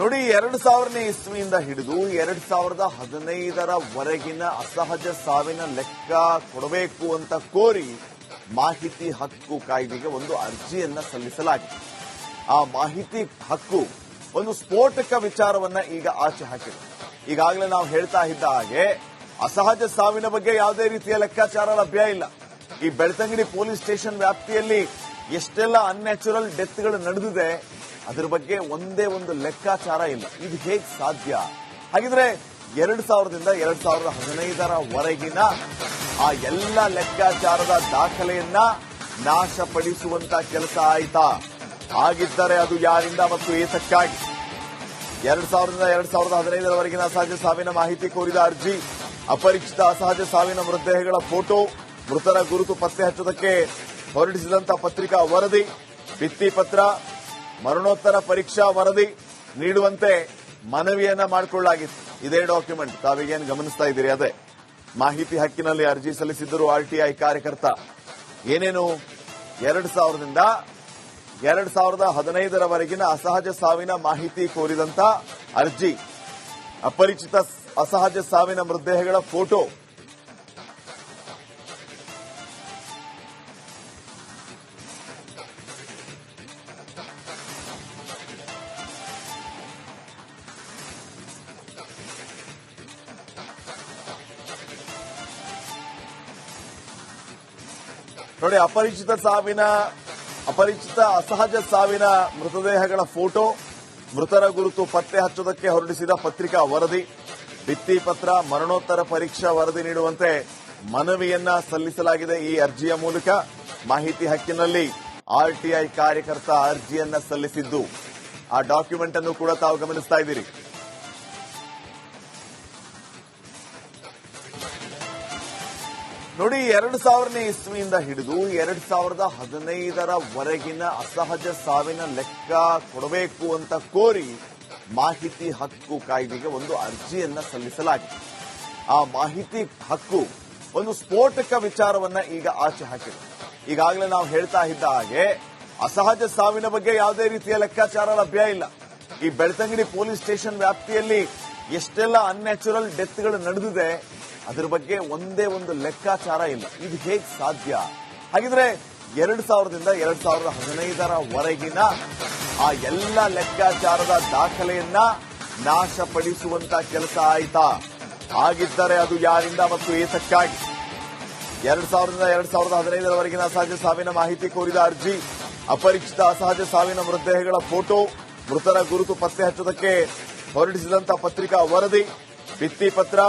ನೋಡಿ, ಎರಡು ಸಾವಿರನೇ ಇಸ್ವಿಯಿಂದ ಹಿಡಿದು ಎರಡ್ ಸಾವಿರದ ಹದಿನೈದರವರೆಗಿನ ಅಸಹಜ ಸಾವಿನ ಲೆಕ್ಕ ಕೊಡಬೇಕು ಅಂತ ಕೋರಿ ಮಾಹಿತಿ ಹಕ್ಕು ಕಾಯ್ದೆಗೆ ಒಂದು ಅರ್ಜಿಯನ್ನ ಸಲ್ಲಿಸಲಾಗಿದೆ. ಆ ಮಾಹಿತಿ ಹಕ್ಕು ಒಂದು ಸ್ಫೋಟಕ ವಿಚಾರವನ್ನ ಈಗ ಆಚೆ ಹಾಕಿದೆ. ಈಗಾಗಲೇ ನಾವು ಹೇಳ್ತಾ ಇದ್ದ ಹಾಗೆ ಅಸಹಜ ಸಾವಿನ ಬಗ್ಗೆ ಯಾವುದೇ ರೀತಿಯ ಲೆಕ್ಕಾಚಾರ ಲಭ್ಯ ಇಲ್ಲ. ಈ ಬೆಳ್ತಂಗಡಿ ಪೊಲೀಸ್ ಸ್ಟೇಷನ್ ವ್ಯಾಪ್ತಿಯಲ್ಲಿ ಎಷ್ಟೆಲ್ಲ ಅನ್ಯಾಚುರಲ್ ಡೆತ್ಗಳು ನಡೆದಿದೆ ಅದ್ರ ಬಗ್ಗೆ ಒಂದೇ ಒಂದು ಲೆಕ್ಕಾಚಾರ ಇಲ್ಲ. ಇದು ಹೇಗೆ ಸಾಧ್ಯ? ಹಾಗಿದ್ರೆ ಎರಡ್ ಸಾವಿರದಿಂದ ಎರಡ್ ಸಾವಿರದ ಹದಿನೈದರವರೆಗಿನ ಆ ಎಲ್ಲ ಲೆಕ್ಕಾಚಾರದ ದಾಖಲೆಯನ್ನ ನಾಶಪಡಿಸುವಂತ ಕೆಲಸ ಆಯ್ತಾ? ಆಗಿದ್ದರೆ ಅದು ಯಾರಿಂದ ಮತ್ತು ಏತಕ್ಕಾಗಿ? ಎರಡ್ ಸಾವಿರದಿಂದ ಎರಡ್ ಸಾವಿರದ ಹದಿನೈದರವರೆಗಿನ ಅಸಹಜ ಸಾವಿನ ಮಾಹಿತಿ ಕೋರಿದ ಅರ್ಜಿ, ಅಪರಿಚಿತ ಅಸಹಜ ಸಾವಿನ ಮೃತದೇಹಗಳ ಫೋಟೋ, ಮೃತರ ಗುರುತು ಪತ್ತೆ ಹಚ್ಚುವುದಕ್ಕೆ ಹೊರಡಿಸಿದಂತ ಪತ್ರಿಕಾ ವರದಿ, ಭಿತ್ತಿ ಪತ್ರ ಮರಣೋತ್ತರ ಪರೀಕ್ಷಾ ವರದಿ ನೀಡುವಂತೆ ಮನವಿಯನ್ನ ಮಾಡಿಕೊಳ್ಳಲಾಗಿತ್ತು ಇದೇ ಡಾಕ್ಯುಮೆಂಟ್ ತಾವೀಗೇನು ಗಮನಿಸ್ತಾ ಇದ್ದೀರಿ? ಅದೇ ಮಾಹಿತಿ ಹಕ್ಕಿನಲ್ಲಿ ಅರ್ಜಿ ಸಲ್ಲಿಸಿದ್ದರು ಆರ್ಟಿಐ ಕಾರ್ಯಕರ್ತ ಏನೇನು ಎರಡು ಸಾವಿರದಿಂದ ಎರಡು ಸಾವಿರದ ಹದಿನೈದರವರೆಗಿನ ಅಸಹಜ ಸಾವಿನ ಮಾಹಿತಿ ಕೋರಿದಂತ ಅರ್ಜಿ. ಅಪರಿಚಿತ ಅಸಹಜ ಸಾವಿನ ಮೃತದೇಹಗಳ ಫೋಟೋ ನೋಡಿ, ಅಪರಿಚಿತ ಸಾವಿನ, ಅಪರಿಚಿತ ಅಸಹಜ ಸಾವಿನ ಮೃತದೇಹಗಳ ಫೋಟೋ, ಮೃತರ ಗುರುತು ಪತ್ತೆ ಹಚ್ಚುವುದಕ್ಕೆ ಹೊರಡಿಸಿದ ಪತ್ರಿಕಾ ವರದಿ, ಭಿತ್ತಿ ಪತ್ರ, ಮರಣೋತ್ತರ ಪರೀಕ್ಷಾ ವರದಿ ನೀಡುವಂತೆ ಮನವಿಯನ್ನ ಸಲ್ಲಿಸಲಾಗಿದೆ ಈ ಅರ್ಜಿಯ ಮೂಲಕ. ಮಾಹಿತಿ ಹಕ್ಕಿನಲ್ಲಿ ಆರ್ಟಿಐ ಕಾರ್ಯಕರ್ತ ಅರ್ಜಿಯನ್ನ ಸಲ್ಲಿಸಿದ್ದು. ಆ ಡಾಕ್ಯುಮೆಂಟ್ ಅನ್ನು ಕೂಡ ತಾವು ಗಮನಿಸ್ತಾ ಇದ್ದೀರಿ. ನೋಡಿ, ಎರಡು ಸಾವಿರನೇ ಇಸ್ವಿಯಿಂದ ಹಿಡಿದು ಎರಡ್ ಸಾವಿರದ ಹದಿನೈದರವರೆಗಿನ ಅಸಹಜ ಸಾವಿನ ಲೆಕ್ಕ ಕೊಡಬೇಕು ಅಂತ ಕೋರಿ ಮಾಹಿತಿ ಹಕ್ಕು ಕಾಯ್ದೆಗೆ ಒಂದು ಅರ್ಜಿಯನ್ನ ಸಲ್ಲಿಸಲಾಗಿದೆ. ಆ ಮಾಹಿತಿ ಹಕ್ಕು ಒಂದು ಸ್ಫೋಟಕ ವಿಚಾರವನ್ನ ಈಗ ಆಚೆ ಹಾಕಿದೆ. ಈಗಾಗಲೇ ನಾವು ಹೇಳ್ತಾ ಇದ್ದ ಹಾಗೆ ಅಸಹಜ ಸಾವಿನ ಬಗ್ಗೆ ಯಾವುದೇ ರೀತಿಯ ಲೆಕ್ಕಾಚಾರ ಲಭ್ಯ ಇಲ್ಲ. ಈ ಬೆಳ್ತಂಗಡಿ ಪೊಲೀಸ್ ಸ್ಟೇಷನ್ ವ್ಯಾಪ್ತಿಯಲ್ಲಿ ಎಷ್ಟೆಲ್ಲ ಅನ್ಯಾಚುರಲ್ ಡೆತ್ಗಳು ನಡೆದಿದೆ ಅದ್ರ ಬಗ್ಗೆ ಒಂದೇ ಒಂದು ಲೆಕ್ಕಾಚಾರ ಇಲ್ಲ. ಇದು ಹೇಗೆ ಸಾಧ್ಯ? ಹಾಗಿದ್ರೆ ಎರಡ್ ಸಾವಿರದಿಂದ ಎರಡ್ ಸಾವಿರದ ಹದಿನೈದರವರೆಗಿನ ಆ ಎಲ್ಲ ಲೆಕ್ಕಾಚಾರದ ದಾಖಲೆಯನ್ನ ನಾಶಪಡಿಸುವಂತ ಕೆಲಸ ಆಯ್ತಾ? ಆಗಿದ್ದರೆ ಅದು ಯಾರಿಂದ ಮತ್ತು ಏತಕ್ಕಾಗಿ? ಎರಡ್ ಸಾವಿರದಿಂದ ಎರಡ್ ಸಾವಿರದ ಹದಿನೈದರವರೆಗಿನ ಅಸಹಜ ಸಾವಿನ ಮಾಹಿತಿ ಕೋರಿದ ಅರ್ಜಿ, ಅಪರಿಚಿತ ಅಸಹಜ ಸಾವಿನ ಮೃತದೇಹಗಳ ಫೋಟೋ, ಮೃತರ ಗುರುತು ಪತ್ತೆ ಹಚ್ಚುವುದಕ್ಕೆ ಹೊರಡಿಸಿದಂತ ಪತ್ರಿಕಾ ವರದಿ, ಭಿತ್ತಿ ಪತ್ರ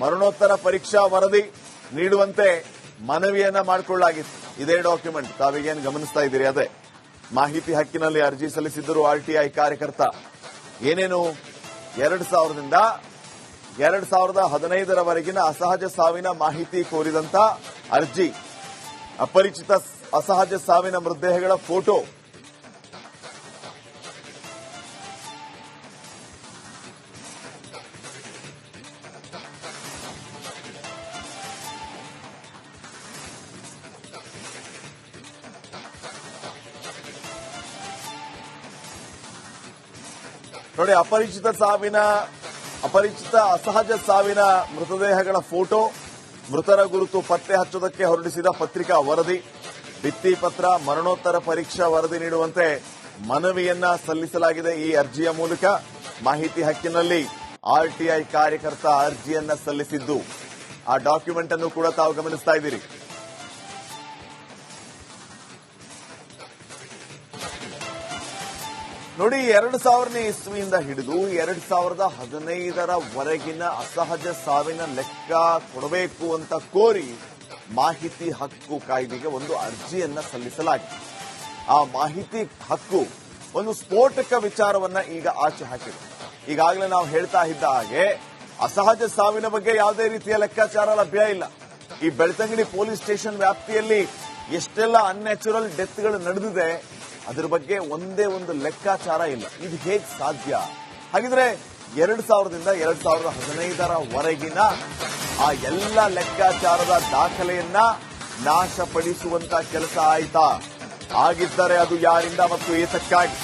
ಮರಣೋತ್ತರ ಪರೀಕ್ಷಾ ವರದಿ ನೀಡುವಂತೆ ಮನವಿಯನ್ನ ಮಾಡಿಕೊಳ್ಳಲಾಗಿತ್ತು ಇದೇ ಡಾಕ್ಯುಮೆಂಟ್ ತಾವೀಗೇನು ಗಮನಿಸ್ತಾ ಇದ್ದೀರಿ? ಅದೇ ಮಾಹಿತಿ ಹಕ್ಕಿನಲ್ಲಿ ಅರ್ಜಿ ಸಲ್ಲಿಸಿದ್ದರು ಆರ್ಟಿಐ ಕಾರ್ಯಕರ್ತ ಏನೇನು ಎರಡು ಸಾವಿರದಿಂದ ಎರಡು ಸಾವಿರದ ಹದಿನೈದರವರೆಗಿನ ಅಸಹಜ ಸಾವಿನ ಮಾಹಿತಿ ಕೋರಿದಂತ ಅರ್ಜಿ. ಅಪರಿಚಿತ ಅಸಹಜ ಸಾವಿನ ಮೃತದೇಹಗಳ ಫೋಟೋ ನೋಡಿ, ಅಪರಿಚಿತ ಸಾವಿನ, ಅಪರಿಚಿತ ಅಸಹಜ ಸಾವಿನ ಮೃತದೇಹಗಳ ಫೋಟೋ, ಮೃತರ ಗುರುತು ಪತ್ತೆ ಹಚ್ಚುವುದಕ್ಕೆ ಹೊರಡಿಸಿದ ಪತ್ರಿಕಾ ವರದಿ, ಭಿತ್ತಿ ಪತ್ರ, ಮರಣೋತ್ತರ ಪರೀಕ್ಷಾ ವರದಿ ನೀಡುವಂತೆ ಮನವಿಯನ್ನ ಸಲ್ಲಿಸಲಾಗಿದೆ ಈ ಅರ್ಜಿಯ ಮೂಲಕ. ಮಾಹಿತಿ ಹಕ್ಕಿನಲ್ಲಿ ಆರ್ಟಿಐ ಕಾರ್ಯಕರ್ತ ಅರ್ಜಿಯನ್ನ ಸಲ್ಲಿಸಿದ್ದು. ಆ ಡಾಕ್ಯುಮೆಂಟ್ ಅನ್ನು ಕೂಡ ತಾವು ಗಮನಿಸ್ತಾ ಇದ್ದೀರಿ. ನೋಡಿ, ಎರಡು ಸಾವಿರನೇ ಇಸ್ವಿಯಿಂದ ಹಿಡಿದು ಎರಡ್ ಸಾವಿರದ ಹದಿನೈದರವರೆಗಿನ ಅಸಹಜ ಸಾವಿನ ಲೆಕ್ಕ ಕೊಡಬೇಕು ಅಂತ ಕೋರಿ ಮಾಹಿತಿ ಹಕ್ಕು ಕಾಯ್ದೆಗೆ ಒಂದು ಅರ್ಜಿಯನ್ನ ಸಲ್ಲಿಸಲಾಗಿದೆ. ಆ ಮಾಹಿತಿ ಹಕ್ಕು ಒಂದು ಸ್ಫೋಟಕ ವಿಚಾರವನ್ನ ಈಗ ಆಚೆ ಹಾಕಿದೆ. ಈಗಾಗಲೇ ನಾವು ಹೇಳ್ತಾ ಇದ್ದ ಹಾಗೆ ಅಸಹಜ ಸಾವಿನ ಬಗ್ಗೆ ಯಾವುದೇ ರೀತಿಯ ಲೆಕ್ಕಾಚಾರ ಲಭ್ಯ ಇಲ್ಲ. ಈ ಬೆಳ್ತಂಗಡಿ ಪೊಲೀಸ್ ಸ್ಟೇಷನ್ ವ್ಯಾಪ್ತಿಯಲ್ಲಿ ಎಷ್ಟೆಲ್ಲ ಅನ್ಯಾಚುರಲ್ ಡೆತ್ಗಳು ನಡೆದಿದೆ ಅದ್ರ ಬಗ್ಗೆ ಒಂದೇ ಒಂದು ಲೆಕ್ಕಾಚಾರ ಇಲ್ಲ. ಇದು ಹೇಗೆ ಸಾಧ್ಯ? ಹಾಗಿದ್ರೆ ಎರಡ್ ಸಾವಿರದಿಂದ ಎರಡ್ ಸಾವಿರದ ಹದಿನೈದರವರೆಗಿನ ಆ ಎಲ್ಲ ಲೆಕ್ಕಾಚಾರದ ದಾಖಲೆಯನ್ನ ನಾಶಪಡಿಸುವಂತ ಕೆಲಸ ಆಯ್ತಾ? ಆಗಿದ್ದರೆ ಅದು ಯಾರಿಂದ ಮತ್ತು ಏತಕ್ಕಾಗಿ?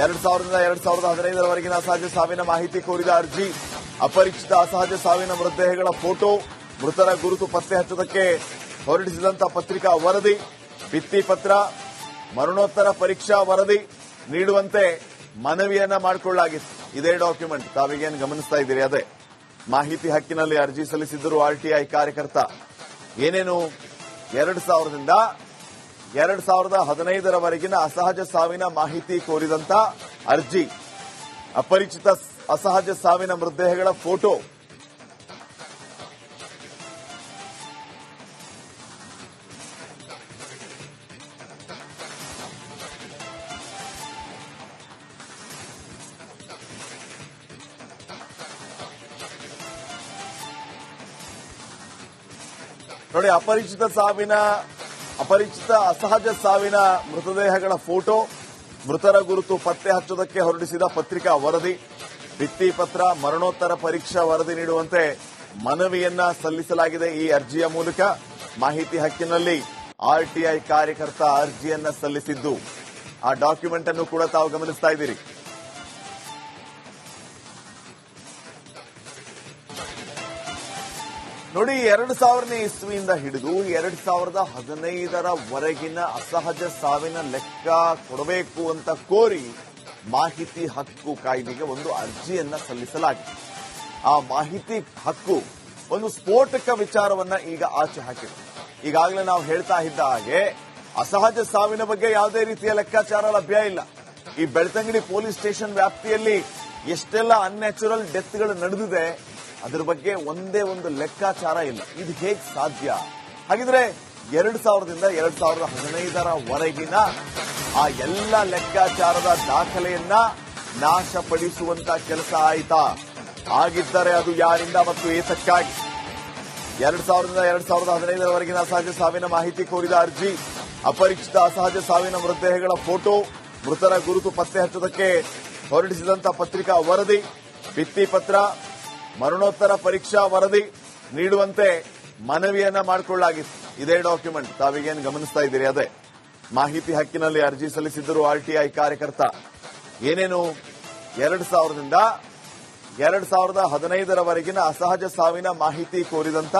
ಎರಡ್ ಸಾವಿರದಿಂದ ಎರಡ್ ಸಾವಿರದ ಹದಿನೈದರವರೆಗಿನ ಅಸಹಜ ಸಾವಿನ ಮಾಹಿತಿ ಕೋರಿದ ಅರ್ಜಿ, ಅಪರಿಚಿತ ಅಸಹಜ ಸಾವಿನ ಮೃತದೇಹಗಳ ಫೋಟೋ, ಮೃತರ ಗುರುತು ಪತ್ತೆ ಹಚ್ಚುವುದಕ್ಕೆ ಹೊರಡಿಸಿದಂತ ಪತ್ರಿಕಾ ವರದಿ, ಭಿತ್ತಿ ಪತ್ರ ಮರಣೋತ್ತರ ಪರೀಕ್ಷಾ ವರದಿ ನೀಡುವಂತೆ ಮನವಿಯನ್ನ ಮಾಡಿಕೊಳ್ಳಲಾಗಿತ್ತು. ಇದೇ ಡಾಕ್ಯುಮೆಂಟ್ ತಾವೀಗೇನು ಗಮನಿಸ್ತಾ ಇದ್ದೀರಿ? ಅದೇ, ಮಾಹಿತಿ ಹಕ್ಕಿನಲ್ಲಿ ಅರ್ಜಿ ಸಲ್ಲಿಸಿದ್ದರು ಆರ್ಟಿಐ ಕಾರ್ಯಕರ್ತ. ಏನೇನು? ಎರಡು ಸಾವಿರದಿಂದ, ಎರಡು ಸಾವಿರದ ಹದಿನೈದರವರೆಗಿನ ಅಸಹಜ ಸಾವಿನ ಮಾಹಿತಿ ಕೋರಿದಂತ ಅರ್ಜಿ. ಅಪರಿಚಿತ ಅಸಹಜ ಸಾವಿನ ಮೃತದೇಹಗಳ ಫೋಟೋ ನೋಡಿ, ಅಪರಿಚಿತ ಸಾವಿನ, ಅಪರಿಚಿತ ಅಸಹಜ ಸಾವಿನ ಮೃತದೇಹಗಳ ಫೋಟೋ, ಮೃತರ ಗುರುತು ಪತ್ತೆ ಹಚ್ಚುವುದಕ್ಕೆ ಹೊರಡಿಸಿದ ಪತ್ರಿಕಾ ವರದಿ. ಭಿತ್ತಿಪತ್ರ ಮರಣೋತ್ತರ ಪರೀಕ್ಷಾ ವರದಿ ನೀಡುವಂತೆ ಮನವಿಯನ್ನ ಸಲ್ಲಿಸಲಾಗಿದೆ ಈ ಅರ್ಜಿಯ ಮೂಲಕ. ಮಾಹಿತಿ ಹಕ್ಕಿನಲ್ಲಿ ಆರ್ಟಿಐ ಕಾರ್ಯಕರ್ತ ಅರ್ಜಿಯನ್ನ ಸಲ್ಲಿಸಿದ್ದು. ಆ ಡಾಕ್ಯುಮೆಂಟ್ ಅನ್ನು ಕೂಡ ತಾವು ಗಮನಿಸ್ತಾ ಇದ್ದೀರಿ. ನೋಡಿ, ಎರಡು ಸಾವಿರನೇ ಇಸ್ವಿಯಿಂದ ಹಿಡಿದು ಎರಡ್ ಸಾವಿರದ ಹದಿನೈದರವರೆಗಿನ ಅಸಹಜ ಸಾವಿನ ಲೆಕ್ಕ ಕೊಡಬೇಕು ಅಂತ ಕೋರಿ ಮಾಹಿತಿ ಹಕ್ಕು ಕಾಯ್ದೆಗೆ ಒಂದು ಅರ್ಜಿಯನ್ನ ಸಲ್ಲಿಸಲಾಗಿದೆ. ಆ ಮಾಹಿತಿ ಹಕ್ಕು ಒಂದು ಸ್ಫೋಟಕ ವಿಚಾರವನ್ನ ಈಗ ಆಚೆ ಹಾಕಿದೆ. ಈಗಾಗಲೇ ನಾವು ಹೇಳ್ತಾ ಇದ್ದ ಹಾಗೆ ಅಸಹಜ ಸಾವಿನ ಬಗ್ಗೆ ಯಾವುದೇ ರೀತಿಯ ಲೆಕ್ಕಾಚಾರ ಲಭ್ಯ ಇಲ್ಲ. ಈ ಬೆಳ್ತಂಗಡಿ ಪೊಲೀಸ್ ಸ್ಟೇಷನ್ ವ್ಯಾಪ್ತಿಯಲ್ಲಿ ಎಷ್ಟೆಲ್ಲ ಅನ್ಯಾಚುರಲ್ ಡೆತ್ಗಳು ನಡೆದಿದೆ ಅದ್ರ ಬಗ್ಗೆ ಒಂದೇ ಒಂದು ಲೆಕ್ಕಾಚಾರ ಇಲ್ಲ. ಇದು ಹೇಗೆ ಸಾಧ್ಯ? ಹಾಗಿದ್ರೆ ಎರಡ್ ಸಾವಿರದಿಂದ ಎರಡ್ ಸಾವಿರದ ಹದಿನೈದರವರೆಗಿನ ಆ ಎಲ್ಲ ಲೆಕ್ಕಾಚಾರದ ದಾಖಲೆಯನ್ನ ನಾಶಪಡಿಸುವಂತ ಕೆಲಸ ಆಯ್ತಾ? ಆಗಿದ್ದರೆ ಅದು ಯಾರಿಂದ ಮತ್ತು ಏತಕ್ಕಾಗಿ? ಎರಡ್ ಸಾವಿರದಿಂದ ಎರಡ್ ಸಾವಿರದ ಹದಿನೈದರವರೆಗಿನ ಅಸಹಜ ಸಾವಿನ ಮಾಹಿತಿ ಕೋರಿದ ಅರ್ಜಿ, ಅಪರಿಚಿತ ಅಸಹಜ ಸಾವಿನ ಮೃತದೇಹಗಳ ಫೋಟೋ, ಮೃತರ ಗುರುತು ಪತ್ತೆ ಹಚ್ಚುವುದಕ್ಕೆ ಹೊರಡಿಸಿದಂತ ಪತ್ರಿಕಾ ವರದಿ, ಭಿತ್ತಿ ಪತ್ರ ಮರಣೋತ್ತರ ಪರೀಕ್ಷಾ ವರದಿ ನೀಡುವಂತೆ ಮನವಿಯನ್ನ ಮಾಡಿಕೊಳ್ಳಲಾಗಿತ್ತು ಇದೇ ಡಾಕ್ಯುಮೆಂಟ್ ತಾವೀಗೇನು ಗಮನಿಸ್ತಾ ಇದ್ದೀರಿ? ಅದೇ ಮಾಹಿತಿ ಹಕ್ಕಿನಲ್ಲಿ ಅರ್ಜಿ ಸಲ್ಲಿಸಿದ್ದರು ಆರ್ಟಿಐ ಕಾರ್ಯಕರ್ತ ಏನೇನು ಎರಡು ಸಾವಿರದಿಂದ ಎರಡ್ ಸಾವಿರದ ಹದಿನೈದರವರೆಗಿನ ಅಸಹಜ ಸಾವಿನ ಮಾಹಿತಿ ಕೋರಿದಂತ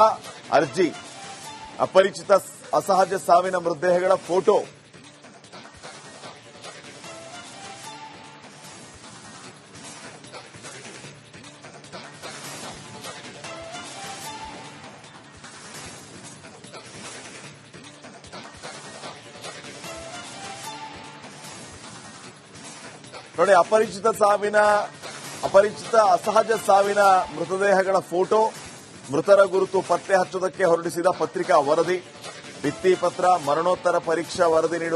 ಅರ್ಜಿ. ಅಪರಿಚಿತ ಅಸಹಜ ಸಾವಿನ ಮೃತದೇಹಗಳ ಫೋಟೋ ನೋಡಿ, ಅಪರಿಚಿತ ಸಾವಿನ, ಅಪರಿಚಿತ ಅಸಹಜ ಸಾವಿನ ಮೃತದೇಹಗಳ ಫೋಟೋ, ಮೃತರ ಗುರುತು ಪತ್ತೆ ಹಚ್ಚುವುದಕ್ಕೆ ಹೊರಡಿಸಿದ ಪತ್ರಿಕಾ ವರದಿ. ಭಿತ್ತಿ ಪತ್ರ, ಮರಣೋತ್ತರ ಪರೀಕ್ಷಾ ವರದಿ ನೀಡುವ